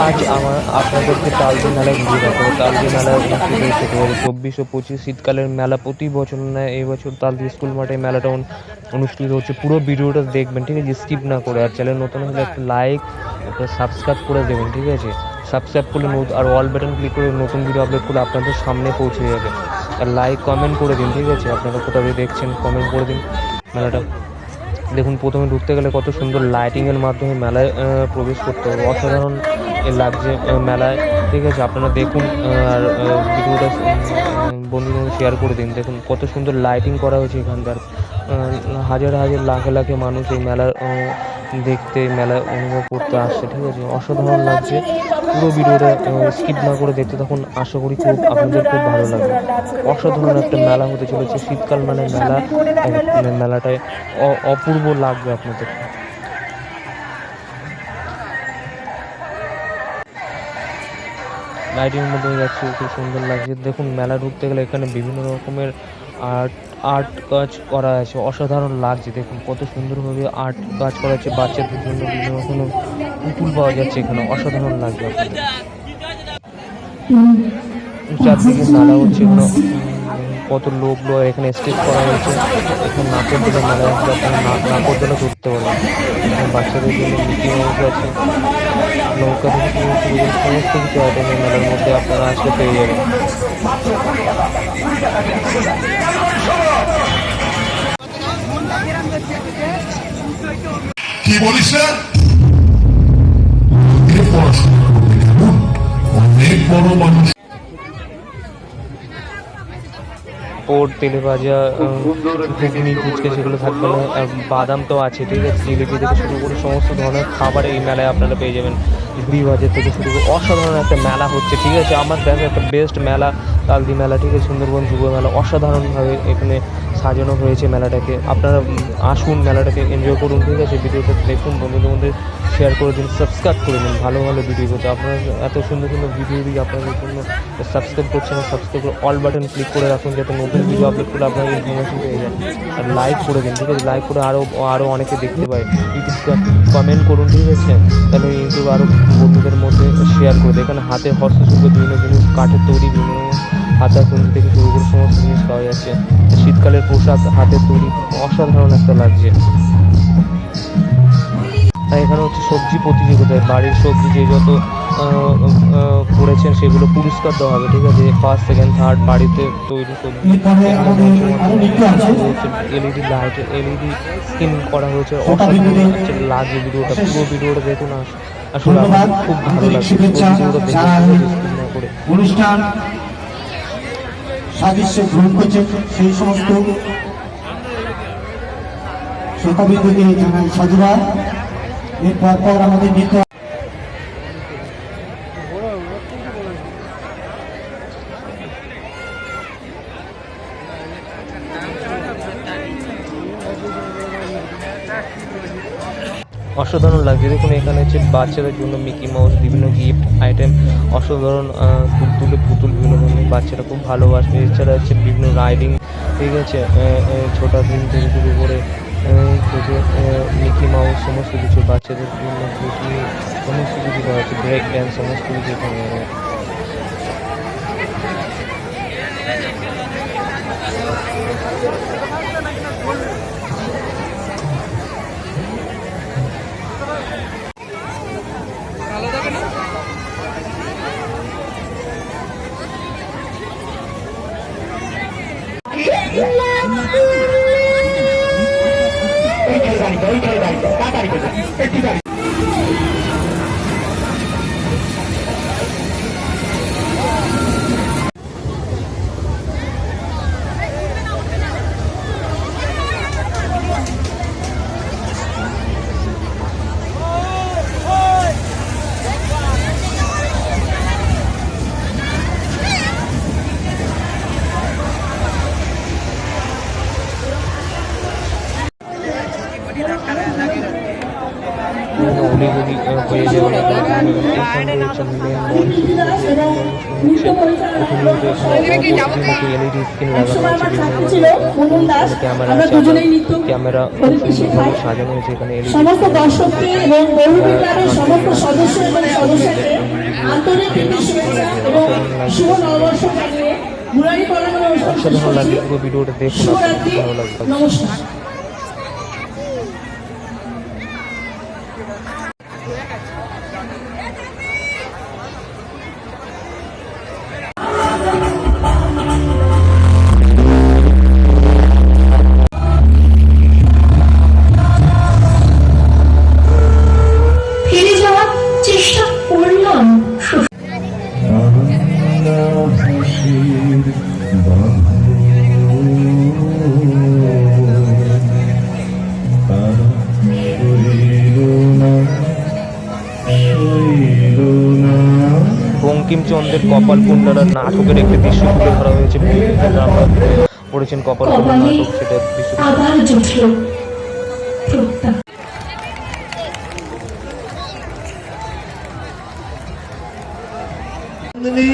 আজ আমার আপনাদেরকে তালদি মেলায় ঘুরিয়ে দেখাবো। তালদি মেলা অনুষ্ঠিত চব্বিশ ও পঁচিশ শীতকালের মেলা। প্রতি বছর নেয় এই বছর তালদি স্কুল মাঠে মেলাটা অনুষ্ঠিত হচ্ছে। পুরো ভিডিওটা দেখবেন, ঠিক আছে? স্কিপ না করে। আর চ্যানেল নতুন হলে একটা লাইক, একটা সাবস্ক্রাইব করে দেবেন, ঠিক আছে? সাবস্ক্রাইব করলে আর অল বাটন ক্লিক করে নতুন ভিডিও আপলোড করলে আপনাদের সামনে পৌঁছে যাবে। আর লাইক, কমেন্ট করে দিন, ঠিক আছে? আপনারা কোথাও দেখছেন, কমেন্ট করে দিন। মেলাটা দেখুন, প্রথমে ঢুকতে গেলে কত সুন্দর লাইটিংয়ের মাধ্যমে মেলায় প্রবেশ করতে হবে। অসাধারণ লাগছে মেলায়। ঠিক আছে, আপনারা দেখুন আর ভিডিওটা বন্ধুদের শেয়ার করে দিন। দেখুন, কত সুন্দর লাইটিং করা হয়েছে এখানকার। হাজার হাজার লাখে লাখে মানুষ এই মেলার দেখতে, মেলা অনুভব করতে আসছে, ঠিক আছে? অসাধারণ লাগছে। পুরো ভিডিওটা স্কিপ না করে দেখতে তখন আশা করি খুব আপনাদের খুব ভালো লাগবে। অসাধারণ একটা মেলা হতে চলেছে। শীতকাল মানে মেলা মেলাটায় অপূর্ব লাগবে আপনাদের। লাইটিং মধ্যে যাচ্ছে, খুব সুন্দর লাগছে। দেখুন, মেলা ঢুকতে গেলে এখানে বিভিন্ন রকমের আর্ট আর্ট কাজ করা আছে। অসাধারণ লাগছে, দেখুন, কত সুন্দরভাবে আর্ট কাজ করা আছে। বাচ্চাদের জন্য বিভিন্ন রকমের পুতুল পাওয়া যাচ্ছে এখানে। অসাধারণ লাগছে আপনাদের। চারদিকে মেলা হচ্ছে এখানে। কত লোক এখানে স্টেজ করা হয়েছে। এখানে নাকের জন্য মেলা হচ্ছে। আপনারা না- নাচের জন্য করতে পারবেন এখানে বাচ্চাদের জন্য মিকি মাউস আছে। নৌকা থেকে সমস্ত কিছু আইটেম মেলার মধ্যে আপনারা আজকে পেয়ে যাবেন। কি বলিস না পোট তেলে ভাজা ঘুগনি, ফুচকা সেগুলো থাকবে না। বাদাম তো আছে, ঠিক আছে? জিলিপি থেকে শুরু করে সমস্ত ধরনের খাবার এই মেলায় আপনারা পেয়ে যাবেন। ঘুড়ি ভাজা থেকে শুরু করে অসাধারণ একটা মেলা হচ্ছে, ঠিক আছে? আমার দেখা একটা বেস্ট মেলা তালদি মেলা ঠিক আছে সুন্দরবন যুব মেলা অসাধারণভাবে এখানে সাজানো হয়েছে মেলাটাকে। আপনারা আসুন মেলাটাকে এনজয় করুন, ঠিক আছে? ভিডিওটা দেখুন, বন্ধুদের মধ্যে শেয়ার করে দিন সাবস্ক্রাইব করে দিন ভালো ভালো ভিডিও করতে আপনারা এত সুন্দর সুন্দর ভিডিও দিয়ে আপনাদের জন্য সাবস্ক্রাইব করছেন সাবস্ক্রাইব করে অল বাটন ক্লিক করে রাখুন, যাতে নতুন ভিডিও আপলোড করলে আপনারা ইনফরমেশন পেয়ে যান। আর লাইক করে দিন, ঠিক আছে? লাইক করে আরও আরও অনেকে দেখতে পায়। ইউটিউব কমেন্ট করুন, ঠিক আছে? তাহলে ইউটিউব আরও বন্ধুদের মধ্যে শেয়ার করে দেয় এখানে হাতে হস্তশিল্প বিভিন্ন জিনিস, কাঠের তৈরি বিভিন্ন হাতা খুঁজি থেকে শুরু করে সমস্ত জিনিস পাওয়া যাচ্ছে। শীতকালের পোশাক হাতের তৈরি অসাধারণ একটা লাগছে। তাই এখানে হচ্ছে সবজি প্রতিযোগিতায় বাড়ির সবজি যে যত করেছেন সেগুলো পুরস্কার দেওয়া হবে ঠিক আছে? ফার্স্ট সেকেন্ড থার্ড বাড়িতে তৈরি সবজি। এলইডি লাইট এলইডি স্ক্রিন করা হয়েছে। সেটা অসাধারণ লাগছে। লাগছে ভিডিওটা পুরো ভিডিওটা দেখুন আস- আসলে আমার খুব ভালো লাগছে। করে। অনুষ্ঠান সাদৃশ্য গ্রহণ করছে সেই সমস্ত শ্রোতাবিন্দুকে জানাই সাধুবাদ। এরপর পর আমাদের নৃত্য অসাধারণ লাগছে। দেখুন, এখানে হচ্ছে বাচ্চাদের জন্য মিকি মাউস, বিভিন্ন গিফট আইটেম অসাধারণ তুলতুলে পুতুল, বিভিন্ন ধরনের বাচ্চারা খুব ভালোবাসবে এছাড়া হচ্ছে বিভিন্ন রাইডিং ঠিক আছে? ছোটা ভীম থেকে শুরু করে মিকি মাউস, সমস্ত কিছু বাচ্চাদের পুতুল সমস্ত কিছু দেওয়া হচ্ছে। ব্রেক ড্যান্স সমস্ত কিছু এখানে রয়েছে। অলিগলি হয়ে যাবে এখানে রয়েছে মেন মঞ্চ এলইডি স্ক্রিন লাগানো আছে ক্যামেরা আছে ক্যামেরা সুন্দরভাবে সাজানো হয়েছে এখানে এলইডি সমস্ত দর্শককে এবং বন্ধুদের সমস্ত সদস্য এবং সদস্যকে জানাই শুভ নববর্ষ জানিয়ে মুরারি পরামর্শ অনুষ্ঠান শেষ করছি। ভিডিওটা দেখুন শুভরাত্রি আপনাদের ভালো লাগবে। নমস্কার। বঙ্কিমচন্দ্রের কপাল কুণ্ডলার নাটকের একটি দৃশ্য তুলে ধরা হয়েছে। পড়েছেন কপাল কুণ্ডলা নাটক, সেটা দৃশ্য নন্দিনী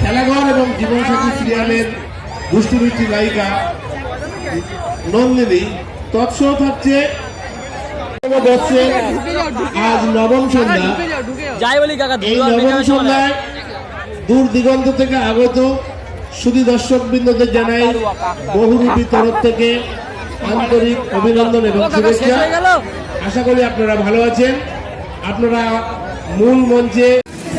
খেলাঘর এবং জীবনসাথী সিরিয়ালের দুষ্টুমিষ্টি নায়িকা নন্দিনী তৎসহ থাকছে আজ নবম সন্ধ্যা। এই নবম সন্ধ্যায় দূর দিগন্ত থেকে আগত শুধু দর্শক বৃন্দদের জানাই বহুরূপী তরফ থেকে আন্তরিক অভিনন্দন এবং শুভেচ্ছা। আশা করি আপনারা ভালো আছেন। আপনারা মূল মঞ্চে